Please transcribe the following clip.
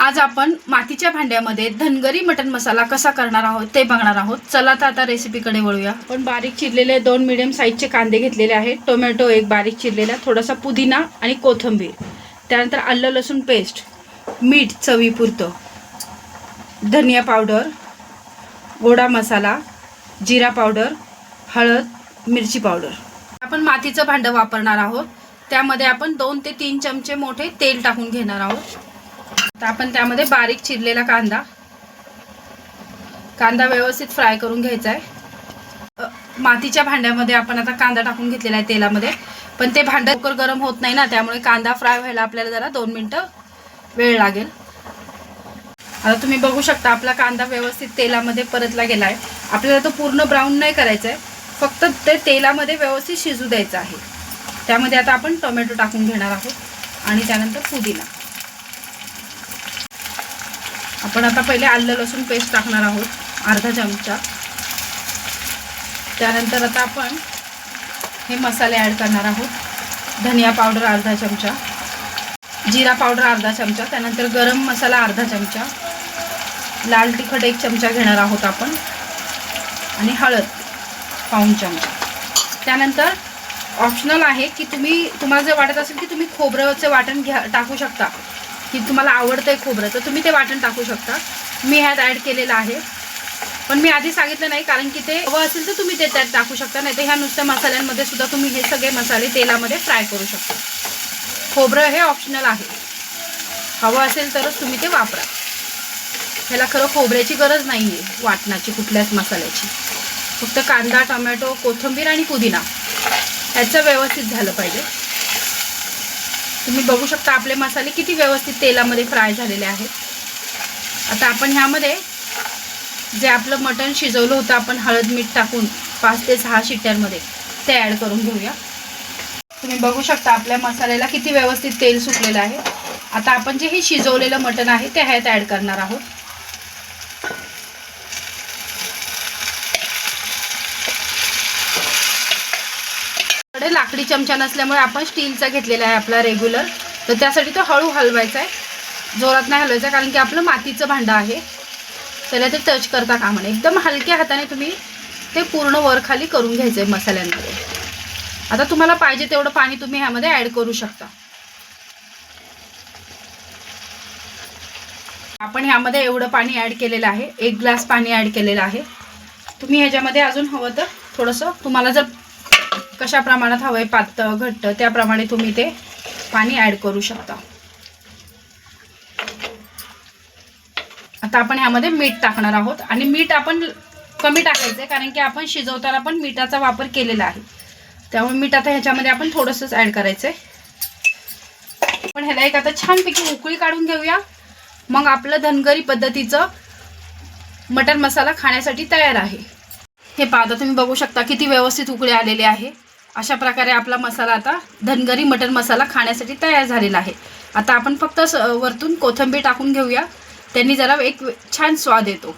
आज आपण मातीच्या भांड्यामध्ये धनगरी मटन मसाला कसा करणार आहोत ते बघणार आहोत. चला तर आता रेसिपीकडे वळूया. आपण बारीक चिरलेले दोन मिडियम साईजचे कांदे घेतलेले आहेत. टोमॅटो एक बारीक चिरलेला थोडासा पुदिना आणि कोथिंबीर. त्यानंतर आलं लसूण पेस्ट मीठ चवीपुरतं. धनिया पावडर गोडा मसाला जिरा पावडर हळद मिरची पावडर आपण मातीचं भांडं वापरणार आहोत. त्यामध्ये आपण दोन ते तीन चमचे मोठे तेल टाकून घेणार आहोत. तर आपण त्यामध्ये बारीक चिरलेला कांदा. कांदा व्यवस्थित फ्राय करून घ्यायचा आहे मातीच्या भांड्यामध्ये आपण आता कांदा टाकून घेतलेला आहे तेलामध्ये. पण ते भांडं लवकर गरम होत नाही ना त्यामुळे कांदा फ्राय व्हायला आपल्याला जरा दोन मिनटं वेळ लागेल. आता तुम्ही बघू शकता आपला कांदा व्यवस्थित तेलामध्ये परतला गेला आहे आपल्याला तो पूर्ण ब्राऊन नाही करायचा आहे फक्त ते तेलामध्ये व्यवस्थित शिजू द्यायचं आहे. त्यामध्ये आता आपण टोमॅटो टाकून घेणार आहोत आणि त्यानंतर पुदिना. आपण आता पहिले आलं लसूण पेस्ट टाकणार आहोत अर्धा चमचा. त्यानंतर आता आपण हे मसाले ॲड करणार आहोत. धनिया पावडर अर्धा चमचा. जिरा पावडर अर्धा चमचा. त्यानंतर गरम मसाला अर्धा चमचा. लाल तिखट एक चमचा घेणार आहोत आपण. आणि हळद पाऊण चमचा. त्यानंतर ऑप्शनल आहे की तुम्ही तुम्हाला जर वाटत असेल की तुम्ही खोबरंचं वाटण घ्या टाकू शकता. की तुम्हाला आवडतं आहे खोबरं तर तुम्ही ते वाटण टाकू शकता. मी ह्यात ॲड केलेलं आहे. पण मी आधी सांगितलं नाही कारण की ते हवं असेल तर तुम्ही ते त्यात टाकू शकता नाही तर ह्या नुसत्या मसाल्यांमध्ये सुद्धा तुम्ही हे सगळे मसाले तेलामध्ये फ्राय करू शकता. खोबरं हे ऑप्शनल आहे. हवं असेल तरच तुम्ही ते वापरा. ह्याला खरं खोबऱ्याची गरज नाही आहे वाटणाची कुठल्याच मसाल्याची. फक्त कांदा टोमॅटो कोथिंबीर आणि पुदिना. ह्याचं व्यवस्थित झालं पाहिजे. तुम्ही बघू शकता आपले मसाले किती व्यवस्थित तेलामध्ये फ्राय झालेले आहेत. आता आपण ह्यामध्ये जे आपलं मटण शिजवलं होतं आपण हळद मीठ टाकून पाच ते सहा शिट्ट्यांमध्ये ते ॲड करून घेऊया. तुम्ही बघू शकता आपल्या मसाल्याला किती व्यवस्थित तेल सुटलेलं आहे. आता आपण जे हे शिजवलेलं मटण आहे ते ह्यात ॲड करणार आहोत. कडे लाकडी चमचा नसल्यामुळे आपण स्टीलचा घेतलेला आहे आपला रेग्युलर तर त्यासाठी तो हळू हलवायचा आहे. जोरात नाही हलवायचा कारण की आपलं मातीचं भांडं आहे. त्याला ते टच करता कामा नये. एकदम हलक्या हाताने तुम्ही ते पूर्ण वर खाली करून घ्यायचं आहे मसाल्यांमध्ये. आता तुम्हाला पाहिजे तेवढं पाणी तुम्ही ह्यामध्ये ॲड करू शकता. आपण ह्यामध्ये एवढं पाणी ॲड केलेलं आहे. एक ग्लास पाणी ॲड केलेलं आहे. तुम्ही ह्याच्यामध्ये अजून हवं तर थोडंसं तुम्हाला जर कशा प्रमाणात हवं आहे पातळ घट्ट त्याप्रमाणे तुम्ही ते पाणी ॲड करू शकता. आता आपण ह्यामध्ये मीठ टाकणार आहोत आणि मीठ आपण कमी टाकायचं आहे कारण की आपण शिजवताना पण मिठाचा वापर केलेला आहे. त्यामुळे मीठ आता ह्याच्यामध्ये आपण थोडंसंच ॲड करायचं आहे पण ह्याला एक आता छानपैकी उकळी काढून घेऊया. मग आपलं धनगरी पद्धतीचं मटर मसाला खाण्यासाठी तयार आहे. हे पाहता तुम्ही बघू शकता किती व्यवस्थित उकळे आलेले आहे. अशा प्रकारे आपला मसाला आता धनगरी मटन मसाला खाण्यासाठी तयार झालेला आहे. आता आपण फक्त वरतून कोथिंबीर टाकून घेऊया. त्यांनी जरा एक छान स्वाद येतो.